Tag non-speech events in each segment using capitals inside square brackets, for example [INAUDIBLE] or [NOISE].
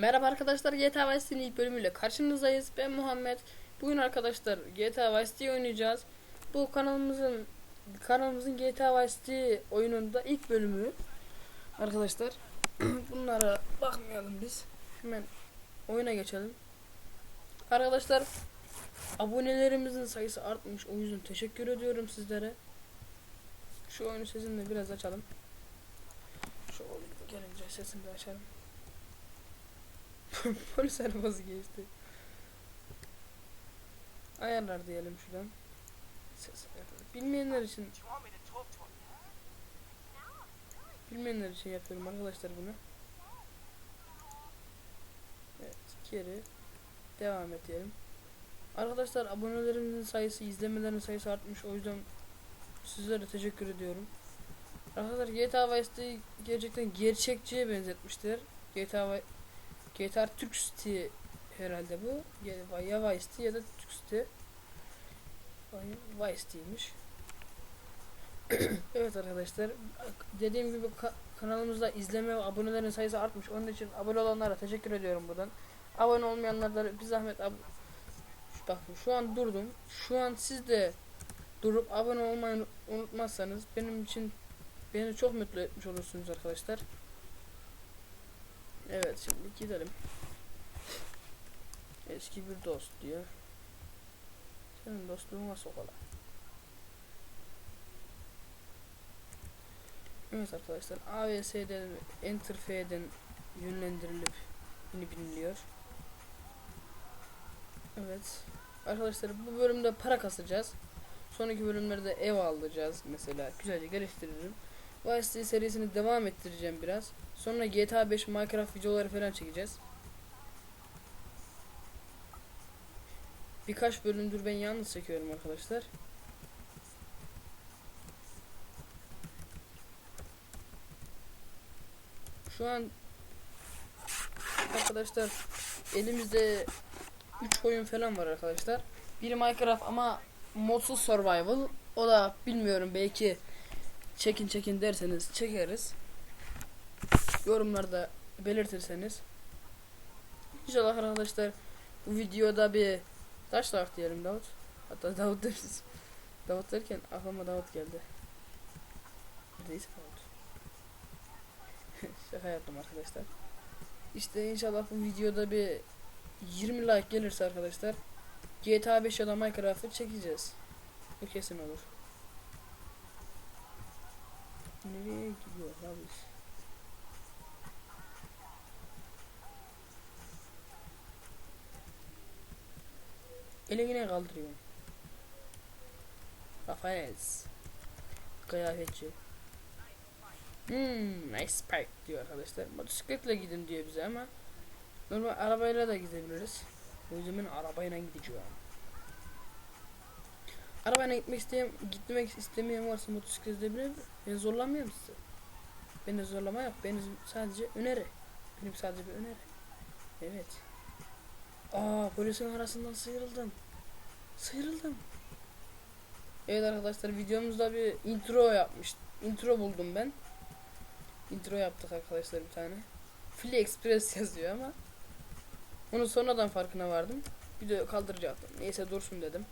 Merhaba arkadaşlar GTA Vice City'nin ilk bölümüyle karşınızdayız. Ben Muhammed. Bugün arkadaşlar GTA Vice City oynayacağız. Bu kanalımızın kanalımızın GTA Vice City oyununda ilk bölümü. Arkadaşlar [CLEARS THROAT] bunlara bakmayalım biz. Hemen oyuna geçelim. Arkadaşlar abonelerimizin sayısı artmış. O yüzden teşekkür ediyorum sizlere. Şu oyunu sesini biraz açalım. Şu oyunu gelince sesini de açalım. [LAUGHS] Polis arabası geçti. Ayarlar diyelim şuradan. Ses ayarları. Bilmeyenler için bilmeyenler için yapıyorum arkadaşlar bunu. Evet geri devam et diyelim. Arkadaşlar abonelerimizin sayısı, izlemelerin sayısı artmış. O yüzden sizlere teşekkür ediyorum. Arkadaşlar GTA Vice'de gerçekten gerçekçiye benzetmişler. GTA Vi- GTA Türk City herhalde bu. Ya, Vice City ya da Türk City. Vice City'ymiş. evet arkadaşlar. Dediğim gibi ka- kanalımızda izleme ve abonelerin sayısı artmış. Onun için abone olanlara teşekkür ediyorum buradan. Abone olmayanlara da bir zahmet ab Bakın şu an durdum. Şu an siz de durup abone olmayı unut- unutmazsanız benim için beni çok mutlu etmiş olursunuz arkadaşlar. Evet şimdi gidelim. Eski bir dost diyor. Senin dostluğuna sokalım. Evet arkadaşlar AVS'den Enter F'den yönlendirilip yeni biniliyor. Evet. Arkadaşlar bu bölümde para kasacağız. Sonraki bölümlerde ev alacağız mesela. Güzelce geliştiririm. Vice City serisini devam ettireceğim biraz. Sonra GTA 5 Minecraft videoları falan çekeceğiz. Birkaç bölümdür ben yalnız çekiyorum arkadaşlar. Şu an arkadaşlar elimizde 3 oyun falan var arkadaşlar. Biri Minecraft ama modsuz survival. O da bilmiyorum belki çekin çekin derseniz çekeriz. Yorumlarda belirtirseniz. İnşallah arkadaşlar bu videoda bir taş tak diyelim Davut. Hatta Davut deriz. Davut derken aklıma Davut geldi. Neyse Davut. [LAUGHS] Şaka yaptım arkadaşlar. İşte inşallah bu videoda bir 20 like gelirse arkadaşlar GTA 5 ya da Minecraft'ı çekeceğiz. Bu kesin olur. Nereye gidiyor abi? Elini ne kaldırıyor? Rafaels. Kıyafetçi. Hmm, park diyor arkadaşlar. Motosikletle gidin diyor bize ama normal arabayla da gidebiliriz. O arabayla gideceğim. Arabayla gitmek isteyen, gitmek istemeyen varsa motosiklet edebilir. Ben zorlamıyorum sizi. Beni zorlama yok. Benim sadece öneri. Benim sadece bir öneri. Evet. Aa polisin arasından sıyrıldım. Sıyrıldım. Evet arkadaşlar videomuzda bir intro yapmış. Intro buldum ben. Intro yaptık arkadaşlar bir tane. Fili Express yazıyor ama onu sonradan farkına vardım. Video kaldıracaktım. Neyse dursun dedim.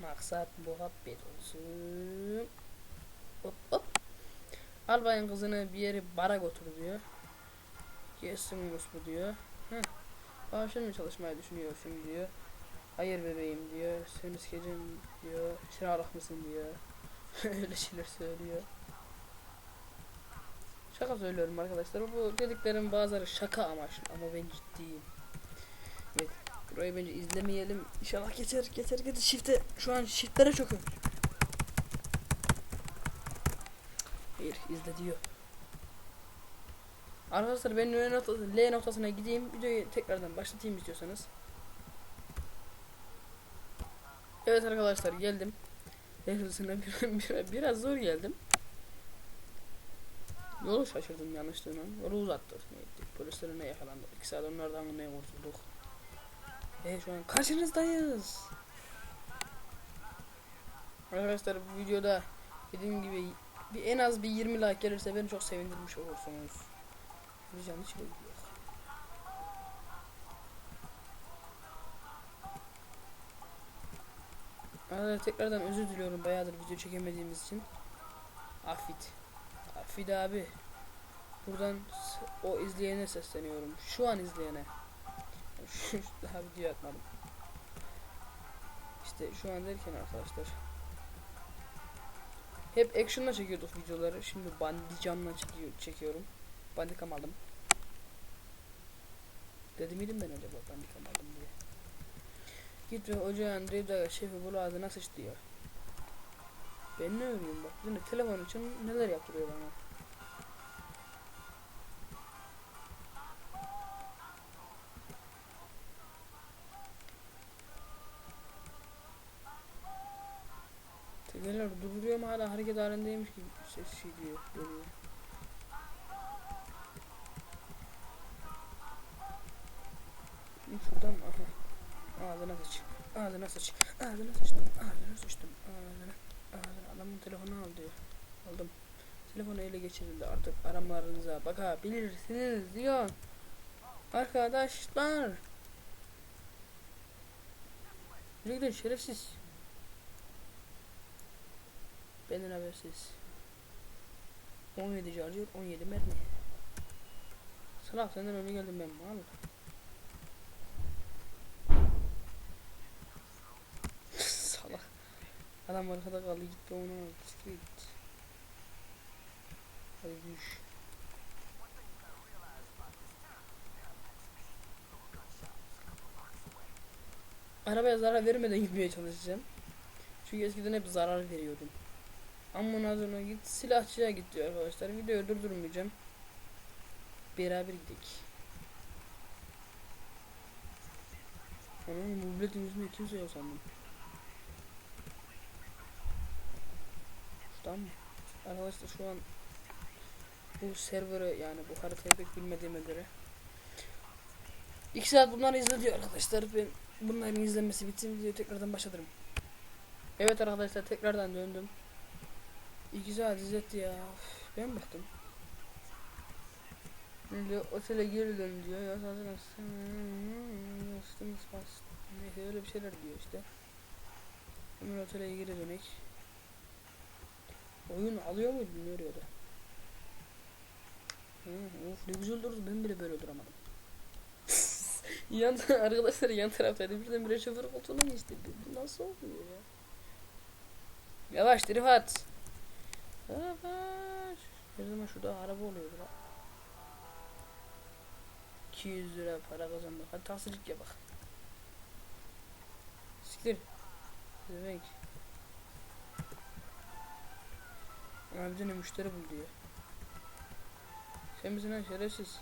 Maksat muhabbet olsun. Hop hop. Albayın kızını bir yere bara götür diyor. Gelsin bu diyor. Heh. Bağışın mı çalışmayı düşünüyorsun diyor. Hayır bebeğim diyor. Seni sikeceğim diyor. Çırarak mısın diyor. [LAUGHS] Öyle şeyler söylüyor. Şaka söylüyorum arkadaşlar. Bu dediklerim bazıları şaka amaçlı ama ben ciddiyim. Evet. Burayı bence izlemeyelim. İnşallah geçer geçer geçer. Shift'e şu an shift'lere çok. Hayır izle diyor. Arkadaşlar ben L, L noktasına gideyim. Videoyu tekrardan başlatayım istiyorsanız. Evet arkadaşlar geldim. [LAUGHS] Bir, biraz zor geldim. Yolu şaşırdım yanlışlığına. Yolu uzattık. Polislerine yakalandık. İki saat onlardan ne kurtulduk. Ve şu an karşınızdayız. Arkadaşlar bu videoda dediğim gibi bir en az bir 20 like gelirse beni çok sevindirmiş olursunuz. Biz yanlış yere gidiyoruz. Arkadaşlar tekrardan özür diliyorum bayağıdır video çekemediğimiz için. Affit. Affit abi. Buradan o izleyene sesleniyorum. Şu an izleyene. Daha video atmadım. İşte şu an derken arkadaşlar. Hep action'la çekiyorduk videoları. Şimdi bandicamla çekiyor, çekiyorum. Bandicam aldım. Dedi miydim ben acaba bandicam aldım diye. Git ve ocağın Rivda şefi bul ağzına sıç diyor. Ben ne örüyorum bak. Şimdi telefon için neler yaptırıyor bana. Mu hala hareket halindeymiş gibi ses şey diyor. Dönüyor. Hı, Şuradan mı? Aha. Ağzına sıç. Ağzına sıç. Ağzına sıçtım. Ağzına sıçtım. Ağzına. Ağzına. Adamın telefonu al diyor. Aldım. Telefonu ele geçirildi. Artık aramalarınıza bakabilirsiniz diyor. Arkadaşlar. Yürü gidin şerefsiz. Benden habersiz. 17 charger 17 mermi. Salak senden önce geldim ben mal. [LAUGHS] Salak. Adam arkada kaldı gitti onu aldı. Siktir git. Hadi düş. Arabaya zarar vermeden gitmeye çalışacağım. Çünkü eskiden hep zarar veriyordum. Amına sonra git silahçıya git diyor arkadaşlar. Videoyu durdurmayacağım. Beraber gidelim. Anam mobiletin yüzünde kimse yok sandım. Şuradan? Arkadaşlar şu an bu serverı yani bu haritayı pek bilmediğime göre 2 saat bunları izle diyor arkadaşlar. Ben bunların izlenmesi bitsin videoyu tekrardan başlatırım. Evet arkadaşlar tekrardan döndüm. 2 saat izletti ya. Ben baktım. Şimdi otele geri dön diyor. Ya zaten bastım bastım. Neyse öyle bir şeyler diyor işte. Hemen otele geri dönek. Oyun alıyor muydu ne arıyordu? Hı, of ne güzel durdu ben bile böyle duramadım. [LAUGHS] yan [LAUGHS] arkadaşlar yan taraftaydı birden bir şoför koltuğuna geçti. Bu nasıl oluyor ya? Yavaş Rifat. Yavaş. Her zaman şurada araba oluyor la. 200 lira para kazandık. Hadi taksicilik yap bak. Siktir. Demek. Abi de ne müşteri bul diyor. Sen misin lan şerefsiz?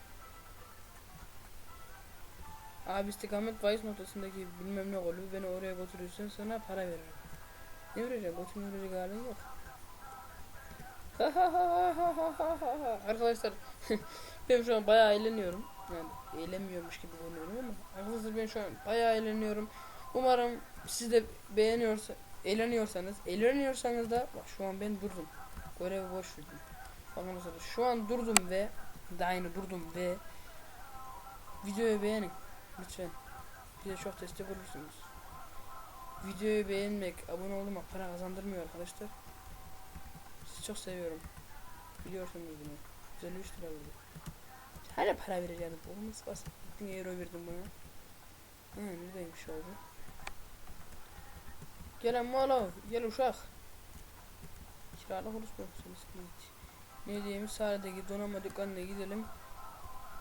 Abi istikamet bahis noktasındaki bilmem ne golü beni oraya götürürsen sana para veririm. Ne vereceğim? Götürme verecek halin yok. [LAUGHS] Arkadaşlar [LAUGHS] ben şu an bayağı eğleniyorum. Yani eğlenmiyormuş gibi görünüyorum ama arkadaşlar ben şu an bayağı eğleniyorum. Umarım siz de beğeniyorsa eğleniyorsanız eğleniyorsanız da bak şu an ben durdum. Görevi boş verdim. Bakın arkadaşlar şu an durdum ve daha yeni durdum ve videoyu beğenin lütfen. Bize çok destek olursunuz. Videoyu beğenmek, abone olmak para kazandırmıyor arkadaşlar. Sizi çok seviyorum. Biliyorsunuz bunu. 153 lira verdi. Hala para vereceğim. Bu nasıl basit? 1000 euro verdim buna. Ha neredeymiş abi? Gelen malo, gel uşak. Kiralık olursa musunuz? Ne diyeyim? Sahadaki donanma dükkanına gidelim.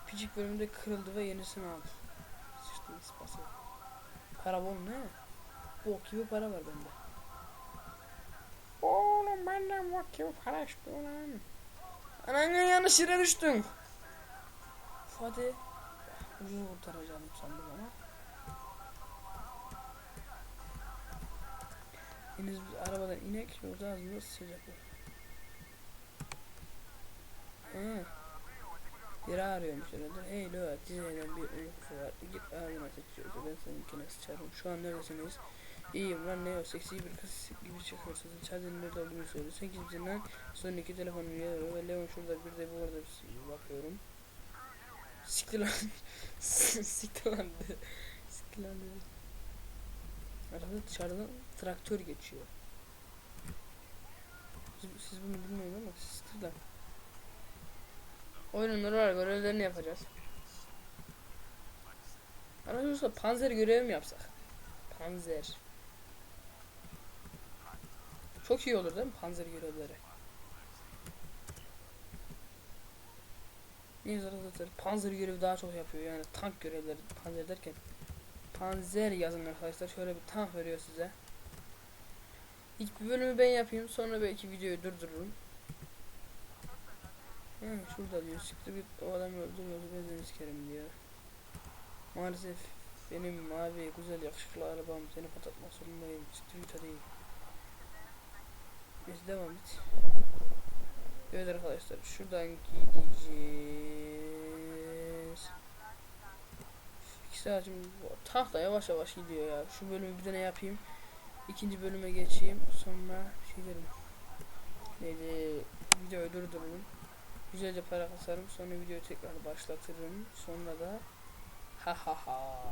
Picik bölümünde kırıldı ve yenisini al. Sıçtım ispası. Para bol ne? Bok gibi para var bende. Oğlum benden gibi para istiyor lan. Ananın yanlış yere düştün. Hadi. Ucuz kurtaracağım sandım ama. Henüz biz arabadan inek yolda ağzımda sıcak var. Ha. Biri arıyormuş herhalde. Hey lo, diziden bir uykusu var. Git ağzına sıçıyorsa ben seninkine sıçarım. Şu an neredesiniz? İyiyim lan ne o seksi bir kız gibi çıkıyorsun. Çadırın nerede olduğunu söyle. Sen kimsin lan? Son iki telefonun yer ve Leon şurada bir de bu arada bir bakıyorum. Siktir lan. [LAUGHS] Siktir lan. Siktir lan. Arada dışarıdan traktör geçiyor. Siz, siz bunu bilmiyorsunuz ama siktir lan. Oyunun normal görevlerini yapacağız. Arkadaşlar panzer görevi mi yapsak? Panzer. Çok iyi olur değil mi panzer görevleri? Arkadaşlar panzer görevi daha çok yapıyor yani tank görevleri panzer derken panzer yazın arkadaşlar şöyle bir tank veriyor size. İlk bölümü ben yapayım sonra belki videoyu durdururum. Hı, şurada diyor siktir git o adamı öldürüyordu benzin sikerim diyor. Maalesef benim mavi güzel yakışıklı arabam seni patlatmak zorundayım. Siktir git hadi. Neyse devam et. Evet arkadaşlar şuradan gideceğiz. İki saat şimdi bu tahta yavaş yavaş gidiyor ya. Şu bölümü bir tane yapayım. İkinci bölüme geçeyim. Sonra şey derim. Neydi? Videoyu durdururum. Güzelce para kasarım. Sonra videoyu tekrar başlatırım. Sonra da ha ha ha.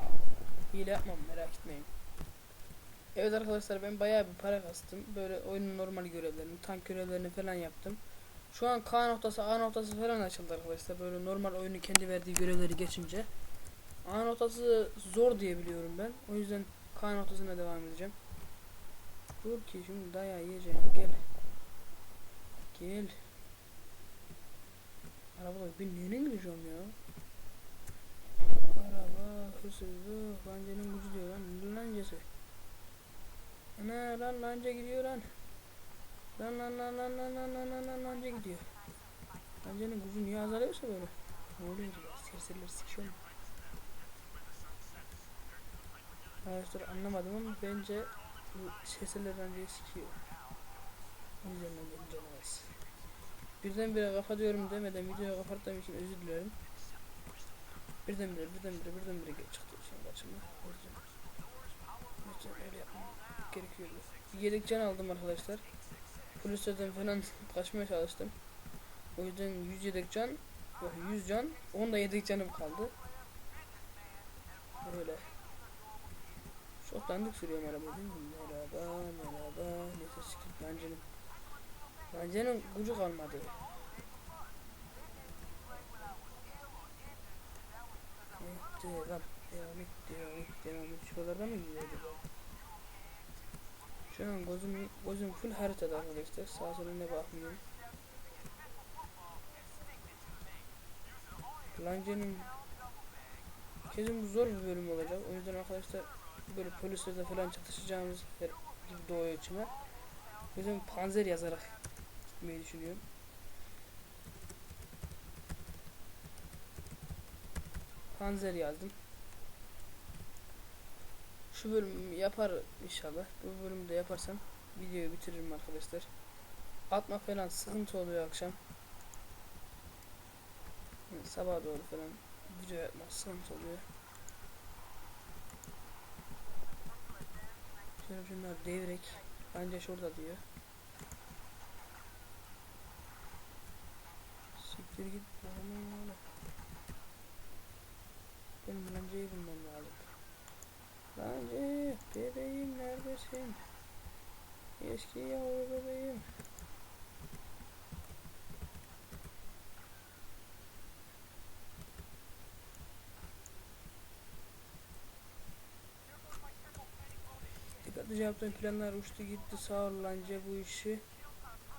Hile yapmam merak etmeyin. Evet arkadaşlar ben bayağı bir para kastım. Böyle oyunun normal görevlerini, tank görevlerini falan yaptım. Şu an K noktası, A noktası falan açıldı arkadaşlar. Böyle normal oyunu kendi verdiği görevleri geçince. A noktası zor diye biliyorum ben. O yüzden K noktasına devam edeceğim. Dur ki şimdi dayağı yiyeceğim. Gel. Gel. Arabada ben nereye gideceğim ya? Araba, hırsızlık, lancenin gücü diyor lan. Lancesi? Ana lan lanca gidiyor lan. Lan lan lan lan lan lan lan lan lan lanca gidiyor. Lancanın gücü niye azalıyorsa böyle? Ne oluyor acaba? Serseriler sikiyor mu? Arkadaşlar anlamadım ama bence bu serseriler lancayı sikiyor. O yüzden canı az. Birdenbire kafa diyorum demeden videoya kapattığım için özür dilerim. Birdenbire birdenbire birdenbire çıktı şimdi açımda. O yüzden. Yüzden öyle yapmam gerekiyordu. Yedek can aldım arkadaşlar. Polislerden falan kaçmaya çalıştım. O yüzden 100 yedek can, yok 100 can, 10 da yedek canım kaldı. Böyle. Çok dandik sürüyorum arabayı değil mi? Merhaba, merhaba. Neyse sıkıntı lancanın. Lancanın gücü kalmadı. Devam. Devam et, devam et, devam et. Şuralarda mı gidiyordu bu? Şu an gözüm, gözüm full haritada arkadaşlar. Sağa sola ne bakmıyorum. Lance'nin kesin bu zor bir bölüm olacak. O yüzden arkadaşlar böyle polislerle falan çatışacağımız gibi doğuyor içime. O yüzden panzer yazarak gitmeyi düşünüyorum. Panzer yazdım. Şu bölüm yapar inşallah. Bu bölümde yaparsam videoyu bitiririm arkadaşlar. Atma falan sıkıntı oluyor akşam. Yani sabah doğru falan video yapmak sıkıntı oluyor. Şöyle şunlar devrek. Bence şurada diyor. Siktir git. Benim lancayı bulmam lazım. Lance bebeğim neredesin? Eski yavru bebeğim. Dikkatlice yaptığım planlar uçtu gitti sağ ol Lance bu işi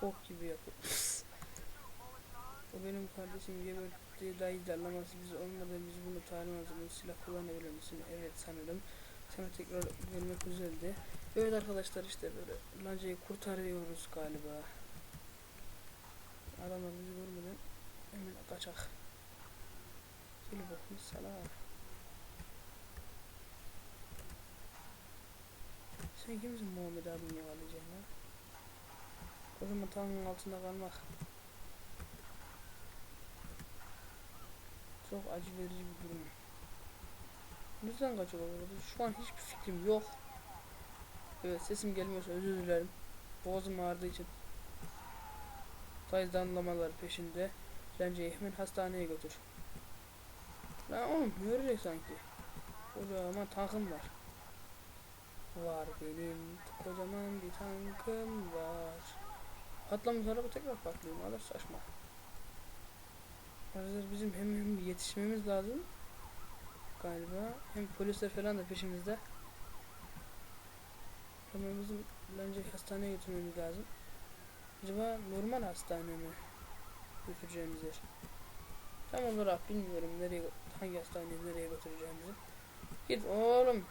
bok gibi yapıyor. o benim kardeşim gebertti dayı darlaması biz olmadı biz bunu tanımazız silah kullanabilir misin? Evet sanırım. Sana tekrar görmek güzeldi. Evet arkadaşlar işte böyle Lanca'yı kurtarıyoruz galiba. Adamlar bizi görmeden hemen kaçak. Gel bakayım salak. Sen kimsin Muhammed abimi yakalayacaksın ya? Kocaman tankın altında kalmak. Çok acı verici bir durum. Neden kaçıyor burada? Şu an hiçbir fikrim yok. Evet sesim gelmiyorsa özür dilerim. Boğazım ağrıdığı için. Faiz damlamalar peşinde. Bence hemen hastaneye götür. Lan oğlum ne örecek sanki? Kocaman tankım var. Var benim kocaman bir tankım var. Patlamış araba tekrar patlıyor. Kadar saçma. Arkadaşlar bizim hem, hem yetişmemiz lazım galiba. Hem polisler falan da peşimizde. Ama bizim bence hastaneye götürmemiz lazım. Acaba normal hastane mi? Götüreceğimiz yer. Tam olarak bilmiyorum nereye hangi hastaneye nereye götüreceğimizi. Git oğlum.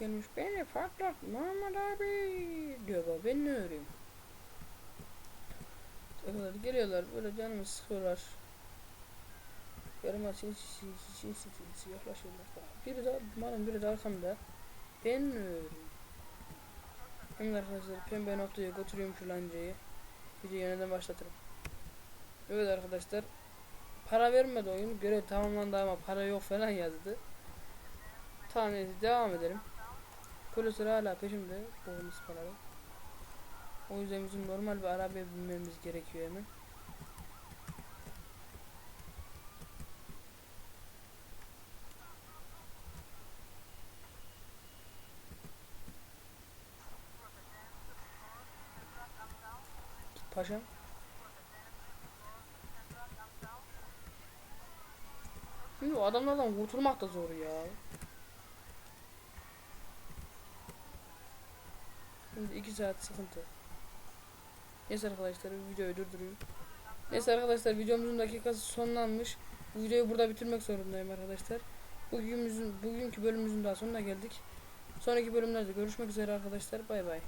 Gelmiş beni patlat Muhammed abi diyor baba ben ne geliyorlar böyle canımı sıkıyorlar. Yarım açın sinsi yaklaşıyorlar. Biri de malum biri de arkamda. Ben. Hemen arkadaşlar pembe noktaya götürüyorum şu lancayı. Videoyu yeniden başlatırım. Evet arkadaşlar. Para vermedi oyun. Görev tamamlandı ama para yok falan yazdı. Tamam devam edelim. Polisler hala peşimde. Bonus paralı. O yüzden bizim normal bir arabaya binmemiz gerekiyor hemen. Paşam. Şimdi o adamlardan kurtulmak da zor ya. Şimdi 2 saat sıkıntı. Neyse arkadaşlar videoyu durduruyorum. Neyse arkadaşlar videomuzun dakikası sonlanmış. Bu videoyu burada bitirmek zorundayım arkadaşlar. Bugünümüzün bugünkü bölümümüzün daha sonuna geldik. Sonraki bölümlerde görüşmek üzere arkadaşlar. Bay bay.